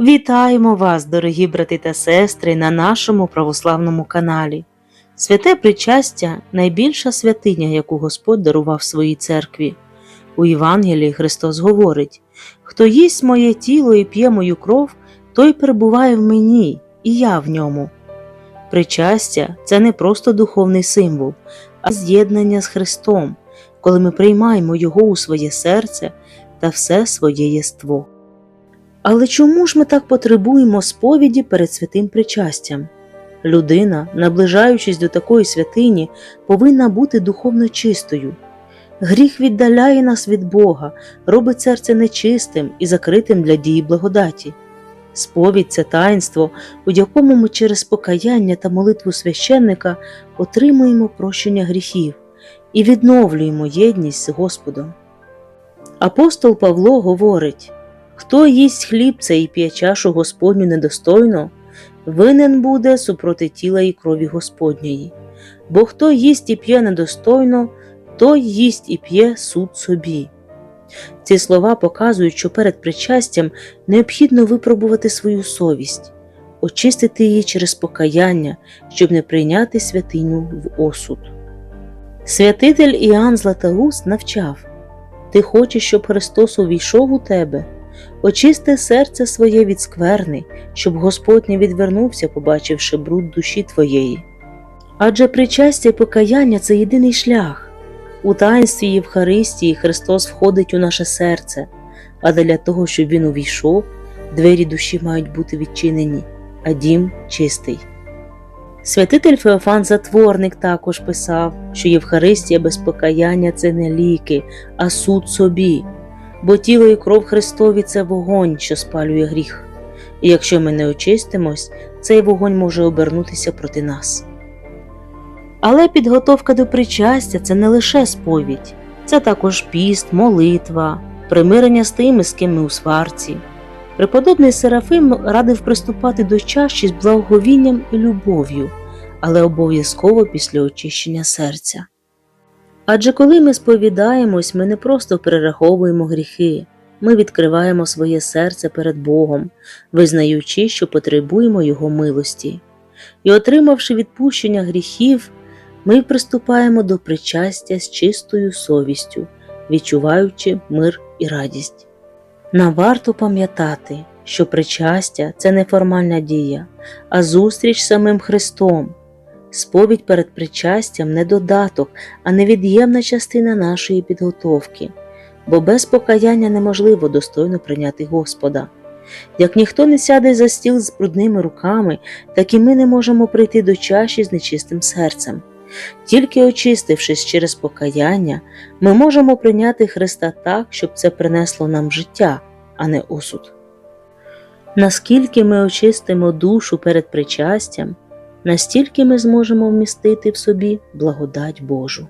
Вітаємо вас, дорогі брати та сестри, на нашому православному каналі. Святе причастя найбільша святиня, яку Господь дарував своїй церкві. У Євангелії Христос говорить: Хто їсть моє тіло і п'є мою кров, той перебуває в мені, і я в ньому. Причастя це не просто духовний символ, а з'єднання з Христом, коли ми приймаємо Його у своє серце та все своє єство. Але чому ж ми так потребуємо сповіді перед святим причастям? Людина, наближаючись до такої святині, повинна бути духовно чистою. Гріх віддаляє нас від Бога, робить серце нечистим і закритим для дії благодаті. Сповідь це таїнство, у якому ми через покаяння та молитву священника отримуємо прощення гріхів і відновлюємо єдність з Господом. Апостол Павло говорить: Хто їсть хліб цей і п'є чашу Господню недостойно, винен буде супроти тіла і крові Господньої. Бо хто їсть і п'є недостойно, той їсть і п'є суд собі. Ці слова показують, що перед причастям необхідно випробувати свою совість, очистити її через покаяння, щоб не прийняти святиню в осуд. Святитель Іоанн Златоуст навчав Ти хочеш, щоб Христос увійшов у тебе, очисти серце своє від скверни, щоб Господь не відвернувся, побачивши бруд душі твоєї. Адже причастя і покаяння це єдиний шлях. У таїнстві Євхаристії Христос входить у наше серце, а для того, щоб Він увійшов, двері душі мають бути відчинені, а дім чистий. Святитель Феофан Затворник також писав, що Євхаристія без покаяння це не ліки, а суд собі, бо тіло і кров Христові це вогонь, що спалює гріх. І якщо ми не очистимось, цей вогонь може обернутися проти нас. Але підготовка до причастя це не лише сповідь, це також піст, молитва, примирення з тими, з ким ми у сварці. Преподобний Серафим радив приступати до чаші з благовінням і любов'ю, але обов'язково після очищення серця. Адже коли ми сповідаємось, ми не просто перераховуємо гріхи, ми відкриваємо своє серце перед Богом, визнаючи, що потребуємо Його милості. І, отримавши відпущення гріхів, ми приступаємо до причастя з чистою совістю, відчуваючи мир і радість. Нам варто пам'ятати, що причастя це не формальна дія, а зустріч з самим Христом. Сповідь перед причастям не додаток, а невід'ємна частина нашої підготовки, бо без покаяння неможливо достойно прийняти Господа. Як ніхто не сяде за стіл з брудними руками, так і ми не можемо прийти до чаші з нечистим серцем. Тільки очистившись через покаяння, ми можемо прийняти Христа так, щоб це принесло нам життя, а не осуд. Наскільки ми очистимо душу перед причастям, настільки ми зможемо вмістити в собі благодать Божу.